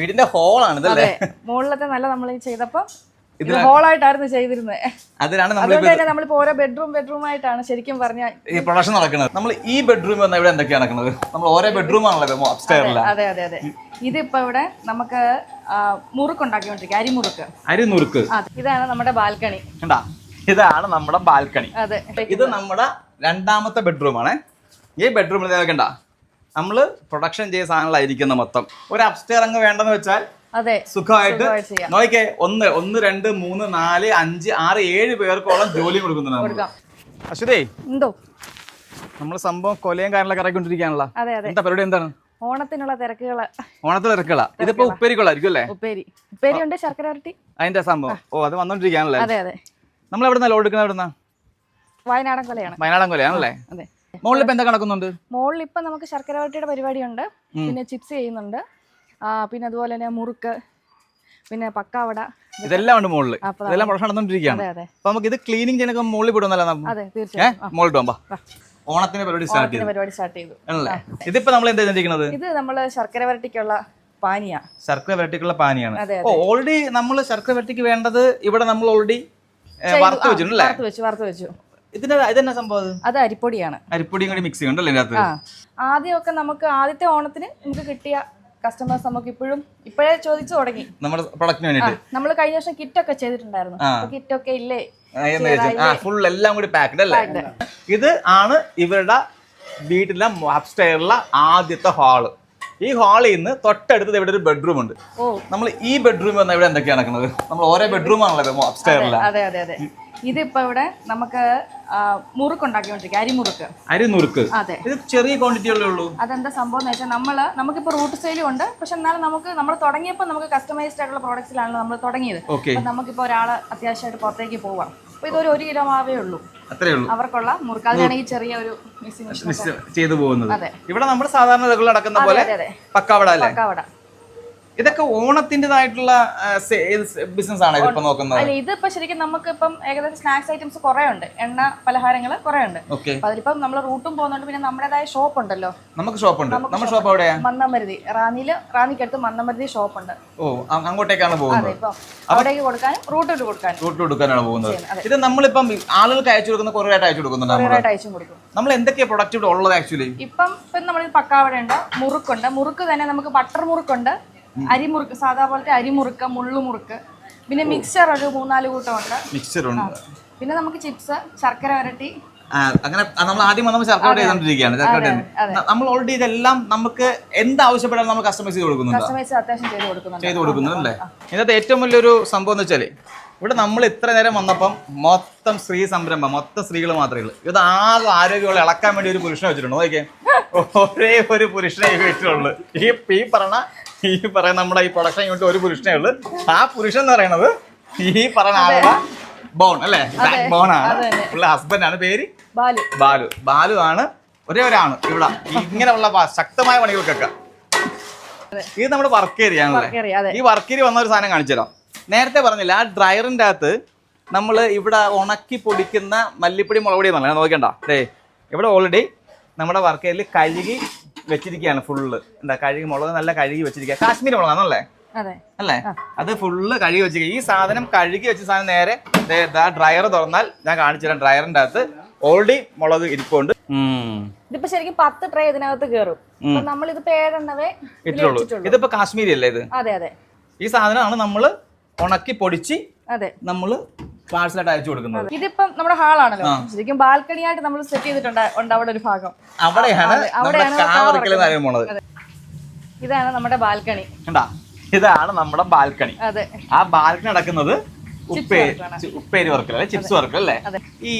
വീടിന്റെ ഹോളാണ് ഇതല്ലേ മുകളിലത്തെ നല്ല നമ്മൾ ചെയ്തപ്പോ ഇത് ഹോളായിട്ടായിരുന്നു ചെയ്തിരുന്നത് അതിലാണ് നമ്മൾ നമ്മളിപ്പോ ഓരോ ബെഡ്റൂം ബെഡ്റൂം ആയിട്ടാണ് ശരിക്കും പറഞ്ഞാൽ ഈ പ്രൊഡക്ഷൻ നടക്കുന്നത്. നമ്മൾ ഈ ബെഡ്റൂം വന്ന ഇവിടെ എന്തൊക്കെയാണ് നടക്കുന്നത്? നമ്മൾ ഓരോ ബെഡ്റൂം ആണല്ലോ അപ്സ്റ്റേറില്ല അതെ അതെ അതെ ഇതിപ്പോ ഇവിടെ നമുക്ക് മുറുക്ക്. ഉണ്ടാക്കിക്കൊണ്ടിരിക്കുക അരിമുറുക്ക് അരിമുറുക്ക് ഇതാണ് നമ്മുടെ ബാൽക്കണി. കണ്ടാ? ഇതാണ് നമ്മുടെ ബാൽക്കണി. അതെ ഇത് നമ്മുടെ രണ്ടാമത്തെ ബെഡ്റൂം ആണ്. ഈ ബെഡ്റൂമിൽ കണ്ട നമ്മൾ പ്രൊഡക്ഷൻ ചെയ്ത സാധനങ്ങളായിരിക്കുന്ന മൊത്തം. ഒരു അപ്സ്റ്റേർ അങ്ങ് വേണ്ടെന്ന് വെച്ചാൽ അതെ സുഖമായിട്ട് നോക്കേ ഒന്ന് ഒന്ന് രണ്ട് മൂന്ന് നാല് അഞ്ച് ആറ് ഏഴ് പേർക്കോളം ജോലി കൊടുക്കുന്നുണ്ട് അശ്വതേ എന്തോ? നമ്മൾ സംഭവം കൊലയും കാര്യങ്ങളൊക്കെ ഇറക്കിക്കൊണ്ടിരിക്കുകയാണല്ലോ. എന്താ പരിപാടി എന്താണ്? ഓണത്തിനുള്ള തിരക്കുകൾ. ഓണത്തിന് തിരക്കുകള? ഇതിപ്പോ ഉപ്പേരിക്കൊള്ളായിരിക്കും അല്ലേ? ഉപ്പേരി. ഉപ്പേരി ഉണ്ട് ശർക്കര വരട്ടി. അതിന്റെ സംഭവം. ഓ അത് വന്നോണ്ടിരിക്കുകയാണല്ലേ അതെ അതെ. നമ്മൾ എവിടെ നിന്നാ ലോഡ് എടുക്കുന്നത് എവിടുന്ന? വയനാടൻ കൊലയാണ്. വയനാടൻ കൊലയാണല്ലേ? അതെ. മുകളിൽ ഇപ്പൊ എന്താ കിടക്കുന്നുണ്ട് മോളിൽ ഇപ്പൊ നമുക്ക് ശർക്കര വരട്ടിയുടെ പരിപാടിയുണ്ട്. പിന്നെ ചിപ്സ് ചെയ്യുന്നുണ്ട്. പിന്നെ അതുപോലെ തന്നെ മുറുക്ക് പിന്നെ പക്കാവട. ഇതെല്ലാം ഉണ്ട് മുകളിൽ അപ്പൊ ഇതെല്ലാം പ്രശ്നം നടന്നുകൊണ്ടിരിക്കുകയാണ് അപ്പൊ നമുക്ക് ഇത് ക്ലീനിങ് ചെയ്യാനൊക്കെ മുകളിൽ തീർച്ചയായും. മുകളിൽ പോകുമ്പോ ഓണത്തിന് പരിപാടി സ്റ്റാർട്ട് ചെയ്തു. പരിപാടി സ്റ്റാർട്ട് ചെയ്തു. ആണല്ലേ? ഇതിപ്പോ നമ്മൾ എന്താ ചെയ്തിരിക്കുന്നത്? ഇത് നമ്മൾ ശർക്കര വരട്ടിക്കുള്ള പാനിയാ. ശർക്കര വരട്ടിക്കുള്ള പാനിയാണ്. ഓൾറെഡി നമ്മൾ ശർക്കര വരട്ടിക്ക് വേണ്ടത് ഇവിടെ നമ്മൾ ഓൾറെഡി വറുത്ത് വെച്ചിട്ടുണ്ടല്ലേ വറുത്ത് വെച്ചു വറുത്ത് വെച്ചു. ഇതിന്റെ ഇതെന്നാ സംഭവം അത്? അരിപ്പൊടിയാണ്. അരിപ്പൊടിയും കൂടി മിക്സ് ചെയ്യുന്നുണ്ടല്ലേ ഇതിനകത്ത്? ആ. ആദ്യമൊക്കെ നമുക്ക് ആദ്യത്തെ ഓണത്തിന് നമുക്ക് കിട്ടിയ കസ്റ്റമേഴ്സ് നമുക്ക് ഇപ്പോഴും ഇപ്പോഴേ ചോദിച്ചു തുടങ്ങി. നമ്മുടെ പ്രൊഡക്റ്റിന് വേണ്ടിട്ട് നമ്മൾ കഴിഞ്ഞ വർഷം കിറ്റൊക്കെ ചെയ്തിട്ടുണ്ടായിരുന്നു. കിറ്റൊക്കെ ഇല്ലേ? ആ ഫുൾ എല്ലാം കൂടി പാക്ഡ് അല്ലേ? ഇത് ആണ് ഇവരുടെ വീട്ടിലെ അപ്സ്റ്റെയറിലെ ആദ്യത്തെ ഹാൾ ഈ ഹാളിൽ നിന്ന് തൊട്ടടുത്ത് ഇവിടെ ഒരു ബെഡ്റൂം ഉണ്ട്. നമ്മൾ ഈ ബെഡ്റൂം വന്ന ഇവിടെ എന്തൊക്കെയാണ് നടക്കുന്നത്? നമ്മൾ ഓരോ ബെഡ്റൂം ആണല്ലോ അപ്സ്റ്റെയറിലെ അതെ അതെ അതെ ഇതിപ്പോ ഇവിടെ നമുക്ക് ആ, മുറുക്കുണ്ടാക്കിക്കൊണ്ടിരിക്കുക അരിമുറുക്ക് അതെ. ഇത് ചെറിയ ക്വാണ്ടിറ്റി ഉള്ളൂ അതെന്താ സംഭവം എന്ന് വെച്ചാൽ നമ്മൾ നമുക്കിപ്പോൾ റൂട്ട് സ്റ്റൈലും ഉണ്ട്. പക്ഷെ എന്നാലും നമുക്ക് നമ്മൾ തുടങ്ങിയപ്പോൾ നമുക്ക് കസ്റ്റമൈസ്ഡ് ആയിട്ടുള്ള പ്രോഡക്ട്സിലാണല്ലോ നമ്മൾ തുടങ്ങിയത്. നമുക്കിപ്പോൾ ഒരാൾ അത്യാവശ്യമായിട്ട് പുറത്തേക്ക് പോവാം. അപ്പൊ ഇതൊരു ഒരു കിലോ മാവേ ഉള്ളൂ. അത്രേ ഉള്ളൂ. അവർക്കുള്ള മുറുക്ക്. അതിനാണ് ഈ ചെറിയ ഒരു ചെയ്തു പോകുന്നത്. ഇവിടെ നമ്മൾ സാധാരണ റെഗുലർ നടക്കുന്ന പോലെ പക്കാവട അല്ലേ? പക്കാവട. ഇതൊക്കെ ഓണത്തിന്റെതായിട്ടുള്ള ബിസിനസ് ആണ് ഇപ്പൊ നോക്കുന്നത്? അല്ല ഇതിപ്പോ ശരിക്കും നമുക്ക് ഇപ്പം ഏകദേശം സ്നാക്സ് ഐറ്റംസ് കുറെ ഉണ്ട് എണ്ണ പലഹാരങ്ങൾ കുറെ ഉണ്ട് അതിലിപ്പം നമ്മൾ റൂട്ടും പോകുന്നുണ്ട് പിന്നെ നമ്മുടേതായ ഷോപ്പ് ഉണ്ടല്ലോ. നമുക്ക് ഷോപ്പ് ഉണ്ട്. നമ്മുടെ ഷോപ്പ് എവിടെയാ? മന്നമരുതി റാന്നിയിൽ റാന്നിക്കടുത്ത് മന്നമരുതി ഷോപ്പ് ഉണ്ട്. ഓ അങ്ങോട്ടേക്കാണ് പോകുന്നത്. അതെ ഇപ്പോ അവിടേക്ക് കൊടുക്കാനും റൂട്ടിൽ കൊടുക്കാനും. റൂട്ടിൽ കൊടുക്കാനാണ് പോകുന്നത്. ഇത് നമ്മളിപ്പം ആളുകൾക്ക് അയച്ചു കൊടുക്കുന്ന കുറെ ആയിട്ട് അയച്ചു കൊടുക്കുന്നുണ്ട് അയച്ചും കൊടുക്കും. നമ്മൾ എന്തൊക്കെയാ പ്രൊഡക്റ്റ് ഇവിടെ ഉള്ളത് ആക്ച്വലി ഇപ്പം ഇപ്പം നമ്മൾ പക്കാവട ഉണ്ട് മുറുക്കുണ്ട്. മുറുക്ക് തന്നെ നമുക്ക് ബട്ടർ മുറുക്കുണ്ട്. അരിമുറുക്ക് സാധാ പോലത്തെ അരിമുറുക്ക് മുള്ളുമുറുക്ക്. പിന്നെ മിക്സർ ഒരു മൂന്നാൽ കൂട്ടമുണ്ട്. മിക്സർ ഉണ്ട്. പിന്നെ നമുക്ക് ചിപ്സ് ശർക്കര വരട്ടി. അങ്ങനെ നമ്മൾ ആദ്യം വന്നപ്പോൾ ചർക്കോട്ട് ചെയ്തോണ്ടിരിക്കുകയാണ്. ചർക്കോട്ട് നമ്മൾ ഓൾറെഡി ഇതെല്ലാം നമുക്ക് എന്ത് ആവശ്യപ്പെടാൻ നമ്മൾ കസ്റ്റമൈസ് ചെയ്ത് കൊടുക്കുന്നുണ്ട്? ചെയ്ത് കൊടുക്കുന്നുണ്ട്. അല്ലേ? ഇതിനകത്ത് ഏറ്റവും വലിയൊരു സംഭവം എന്ന് വെച്ചാൽ ഇവിടെ നമ്മൾ ഇത്ര നേരം വന്നപ്പം മൊത്തം സ്ത്രീ സംരംഭം മൊത്തം സ്ത്രീകൾ മാത്രമേ ഉള്ളൂ. ഇത് ആകെ ആരോഗ്യമുള്ള ഇളക്കാൻ വേണ്ടി ഒരു പുരുഷനെ വെച്ചിട്ടുണ്ട്. നോക്കിയേ ഒരേ ഒരു പുരുഷനെ ഈ വീട്ടിലുള്ളൂ ഈ ഈ പറഞ്ഞ ഈ പറയുന്ന നമ്മുടെ ഈ പ്രൊഡക്ഷൻ യൂണിറ്റ് ഒരു പുരുഷനെ ഉള്ളൂ. ആ പുരുഷൻ എന്ന് പറയുന്നത് ഈ പറയുന്ന ആളുടെ ബോൺ അല്ലേ? ബാക്ക് ബോൺ ആണ്. ഉള്ള ഹസ്ബൻഡ് ആണ്. പേര്? ബാലു. ബാലു. ബാലു ആണ് ഒരേ ഒരാണ് ഇവിടെ. ഇങ്ങനെയുള്ള ശക്തമായ പണികൾക്കൊക്കെ. ഇത് നമ്മുടെ വർക്ക് ഏരിയ ആണല്ലേ? ഈ വർക്ക് ഏരിയ വന്ന ഒരു സാധനം കാണിച്ചു തരാം നേരത്തെ പറഞ്ഞില്ല ആ ഡ്രയറിന്റെ അകത്ത് നമ്മൾ ഇവിടെ ഉണക്കി പൊടിക്കുന്ന മല്ലിപ്പൊടി മുളക് പൊടി എന്നല്ല നോക്കണ്ട. ദേ ഇവിടെ ഓൾറെഡി നമ്മുടെ വർക്കയിൽ കഴുകി വെച്ചിരിക്കുകയാണ് ഫുള്ള് എന്താ കഴുകി മുളക് നല്ല കഴുകി വെച്ചിരിക്കുക. കാശ്മീരി മുളകാണല്ലേ അതെ. അല്ലേ? അത് ഫുള്ള് കഴുകി വെച്ചിരിക്കുക. ഈ സാധനം കഴുകി വെച്ച സാധനം നേരെ ഡ്രയർ തുറന്നാൽ ഞാൻ കാണിച്ചു തരാം ഡ്രയറിന്റെ അകത്ത് ഓൾറെഡി മുളക് ഇരിപ്പുണ്ട്. ഇതിപ്പോ ശരിക്കും പത്ത് ട്രേ ഇതിനകത്ത് കയറും നമ്മൾ ഇതിപ്പോ ഇട്ടുള്ളൂ കാശ്മീരി അല്ലേ ഇത്? അതെ അതെ. ഈ സാധനമാണ് നമ്മൾ ഉണക്കി പൊടിച്ച് അതെ. നമ്മൾ പാഴ്സലായിട്ട് അയച്ചു കൊടുക്കുന്നത്. ഇതിപ്പം നമ്മുടെ ഹാളാണല്ലോ. ശരിക്കും ബാൽക്കണി ആയിട്ട് നമ്മൾ സെറ്റ് ചെയ്തിട്ടുണ്ട്. ഉണ്ട് അവിടെ ഒരു ഭാഗം. അവിടെയാണ് അവിടെയാണ് പോണത് ഇതാണ് നമ്മുടെ ബാൽക്കണി. കണ്ടാ? ഇതാണ് നമ്മുടെ ബാൽക്കണി. അതെ. ആ ബാൽക്കണി നടക്കുന്നത് ഉപ്പേരി. ഉപ്പേരി വർക്കൽ അല്ലെ ചിപ്സ് വർക്കൽ അല്ലേ. ഈ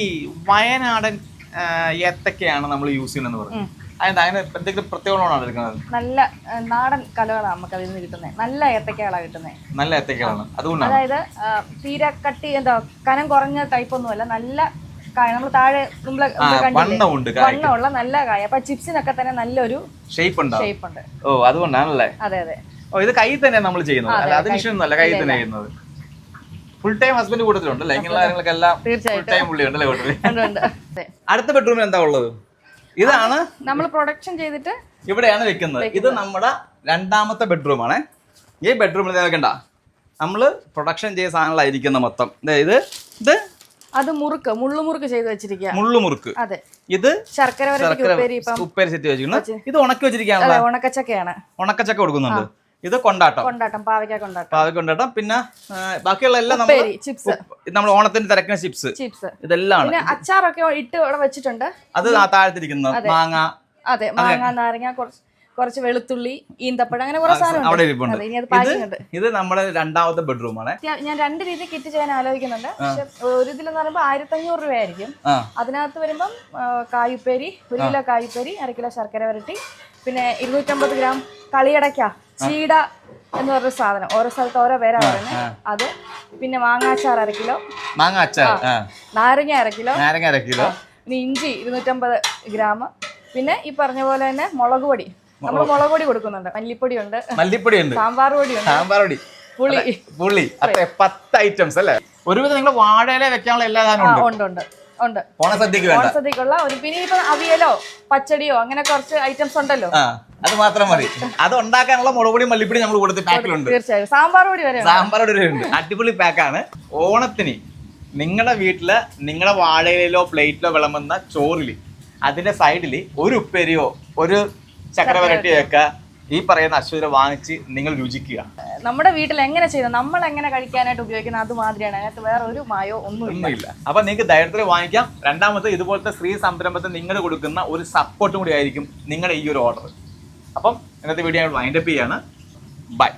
വയനാടൻ ഏത്തക്കയാണ് നമ്മൾ യൂസ് ചെയ്യുന്നത് പറഞ്ഞു. അതെന്താ എന്തെങ്കിലും പ്രത്യേകമാണ് എടുക്കുന്നത്? നല്ല നാടൻ കലകളാണ് നമുക്ക് അതിൽ നിന്ന് കിട്ടുന്നത്. നല്ല ഏത്തക്കകളാണ് കിട്ടുന്നത്. നല്ല ഏത്തക്കകളാണ്. അതുകൊണ്ടാണ്? അതായത് ആ, തീരെ കട്ടി എന്താ കനം കുറഞ്ഞ ടൈപ്പ് ഒന്നുമല്ല നല്ല കായ നമ്മൾ താഴെ നമ്മൾ നമ്മൾ കണ്ടില്ലേ? വണ്ണമുണ്ട് കായ്ക്ക്. വണ്ണമുള്ള നല്ല കായ. അപ്പൊ ചിപ്സിനൊക്കെ തന്നെ നല്ലൊരു ഷേപ്പ് ഉണ്ടാവും ഷേപ്പ് ഉണ്ട്. ഓ അതുകൊണ്ടാണല്ലേ? അതെ അതെ. ഓ ഇത് കൈ തന്നെ നമ്മൾ ചെയ്യുന്നത്. അല്ല അത് മിഷൻ ഒന്നും അല്ല കൈ തന്നെ ചെയ്യുന്നത്. ഫുൾ ടൈം ഹസ്ബൻഡ് കൂട്ടത്തിലുണ്ട് അല്ലേ ഇങ്ങനെയുള്ള കാര്യങ്ങൾക്കെല്ലാം ഫുൾ തീർച്ചയായിട്ടും. ടൈം അല്ലേ ഉണ്ട്, ഉണ്ട്. അതെ അടുത്ത ബെഡ്റൂമിൽ എന്താ ഉള്ളത്? ഇതാണ് നമ്മൾ പ്രൊഡക്ഷൻ ചെയ്തിട്ട് ഇവിടെയാണ് വെക്കുന്നത്. ഇത് നമ്മുടെ രണ്ടാമത്തെ ബെഡ്റൂം ആണ്. ഈ ബെഡ്റൂമിൽ നോക്കണ്ട നമ്മൾ പ്രൊഡക്ഷൻ ചെയ്ത സാധനങ്ങളായിരിക്കുന്ന മൊത്തം. ഇത് ഇത് അത് മുറുക്ക് മുള്ളുമുറുക്ക് ചെയ്ത് വെച്ചിരിക്കുക മുള്ളുമുറുക്ക് അതെ. ഇത് ശർക്കര ഉപ്പേരി സെറ്റ് വെച്ചിരിക്കുന്നു. ഇത് ഉണക്കി വെച്ചിരിക്കാനുള്ള അതെ ഉണക്കച്ചക്കയാണ്. ഉണക്കച്ചക്ക കൊടുക്കുന്നുണ്ട്. ഇത് കൊണ്ടാട്ടം. കൊണ്ടാട്ടം പാവയ്ക്ക കൊണ്ടാട്ടം. പാവയ്ക്ക കൊണ്ടാട്ടം. പിന്നെ ബാക്കിയുള്ള എല്ലാം നമ്മൾ ചിപ്സ്. നമ്മൾ ഓണത്തിന് തിരക്കുന്ന ചിപ്സ്. ചിപ്സ്. ഇതെല്ലാം അച്ചാറൊക്കെ ഇട്ട് ഇവിടെ വെച്ചിട്ടുണ്ട്. അത് ആ താഴത്തിരിക്കുന്ന. മാങ്ങ. അതെ മാങ്ങ നാരങ്ങ കുറച്ച് കുറച്ച് വെളുത്തുള്ളി ഈന്തപ്പഴം അങ്ങനെ കുറെ സാധനം ഇത് നമ്മുടെ രണ്ടാമത്തെ ബെഡ്റൂം ആണ്. ഞാൻ രണ്ട് രീതി കിറ്റ് ചെയ്യാൻ ആലോചിക്കുന്നുണ്ട്. പക്ഷെ ഒരു ഇതിലെന്ന് പറയുമ്പോൾ ആയിരത്തി അഞ്ഞൂറ് രൂപയായിരിക്കും. ആയിരിക്കും അതിനകത്ത് വരുമ്പം കായുപ്പേരി ഒരു കിലോ കായുപ്പേരി അര കിലോ ശർക്കര വരട്ടി. പിന്നെ ഇരുന്നൂറ്റമ്പത് ഗ്രാം കളിയടയ്ക്ക. ചീട എന്ന് പറഞ്ഞ സാധനം. ഓരോ സ്ഥലത്ത് ഓരോ പേരാ പറയുന്നത്. അത് പിന്നെ മാങ്ങാച്ചാർ അര കിലോ. മാങ്ങാച്ചാർ നാരങ്ങ അര കിലോ. നാരങ്ങ അര കിലോ. പിന്നെ ഇഞ്ചി ഇരുന്നൂറ്റമ്പത് ഗ്രാം. പിന്നെ ഈ പറഞ്ഞ പോലെ തന്നെ മുളക് പൊടി. നമ്മൾ മുളക് പൊടി കൊടുക്കുന്നുണ്ട്. മല്ലിപ്പൊടി ഉണ്ട്. മല്ലിപ്പൊടി ഉണ്ട്. സാമ്പാർ പൊടി ഉണ്ട്. സാമ്പാർ പൊടി. പുളി. പുളി. അത്ര പത്ത് ഐറ്റംസ് അല്ലേ? ഒരുവിധം നിങ്ങൾ വാഴയില വെക്കാനുള്ള എല്ലാ സാധനവും ഉണ്ട്? ഉണ്ട് ഉണ്ട്. ഓണസദ്യക്കുള്ള ഒരു പിന്നെ ഇപ്പൊ അവിയലോ പച്ചടിയോ അങ്ങനെ കുറച്ച് ഐറ്റംസ് ഉണ്ടല്ലോ. അത് മാത്രം മതി. അത് ഉണ്ടാക്കാനുള്ള മുളകുപൊടി മല്ലിപ്പൊടി നമ്മൾ കൊടുത്ത് പാക്കിലുണ്ട് തീർച്ചയായും. സാമ്പാർ പൊടി വരെ ഉണ്ട്. സാമ്പാറോട് ഉണ്ട്. അടിപൊളി പാക്കാണ് ഓണത്തിന് നിങ്ങളുടെ വീട്ടിൽ നിങ്ങളുടെ വാഴയിലോ പ്ലേറ്റിലോ വിളമ്പുന്ന ചോറിൽ അതിന്റെ സൈഡിൽ ഒരു ഉപ്പേരിയോ ഒരു ചക്രവരട്ടിയോ ഒക്കെ ഈ പറയുന്ന അശ്വര വാങ്ങിച്ച് നിങ്ങൾ രുചിക്കുക. നമ്മുടെ വീട്ടിൽ എങ്ങനെ ചെയ്യുന്നത് നമ്മൾ എങ്ങനെ കഴിക്കാനായിട്ട് ഉപയോഗിക്കുന്ന അതുമാതിരിയാണ് അതിനകത്ത് വേറെ ഒരു മായോ ഒന്നുമില്ല. ഒന്നുമില്ല. അപ്പൊ നിങ്ങൾക്ക് ധൈര്യത്തിൽ വാങ്ങിക്കാം. രണ്ടാമത്തെ ഇതുപോലത്തെ സ്ത്രീ സംരംഭത്തിന് നിങ്ങൾ കൊടുക്കുന്ന ഒരു സപ്പോർട്ടും കൂടി ആയിരിക്കും നിങ്ങളുടെ ഈ ഒരു ഓർഡർ അപ്പം ഇന്നത്തെ വീഡിയോ വൈൻഡപ്പ് ചെയ്യാണ്. ബൈ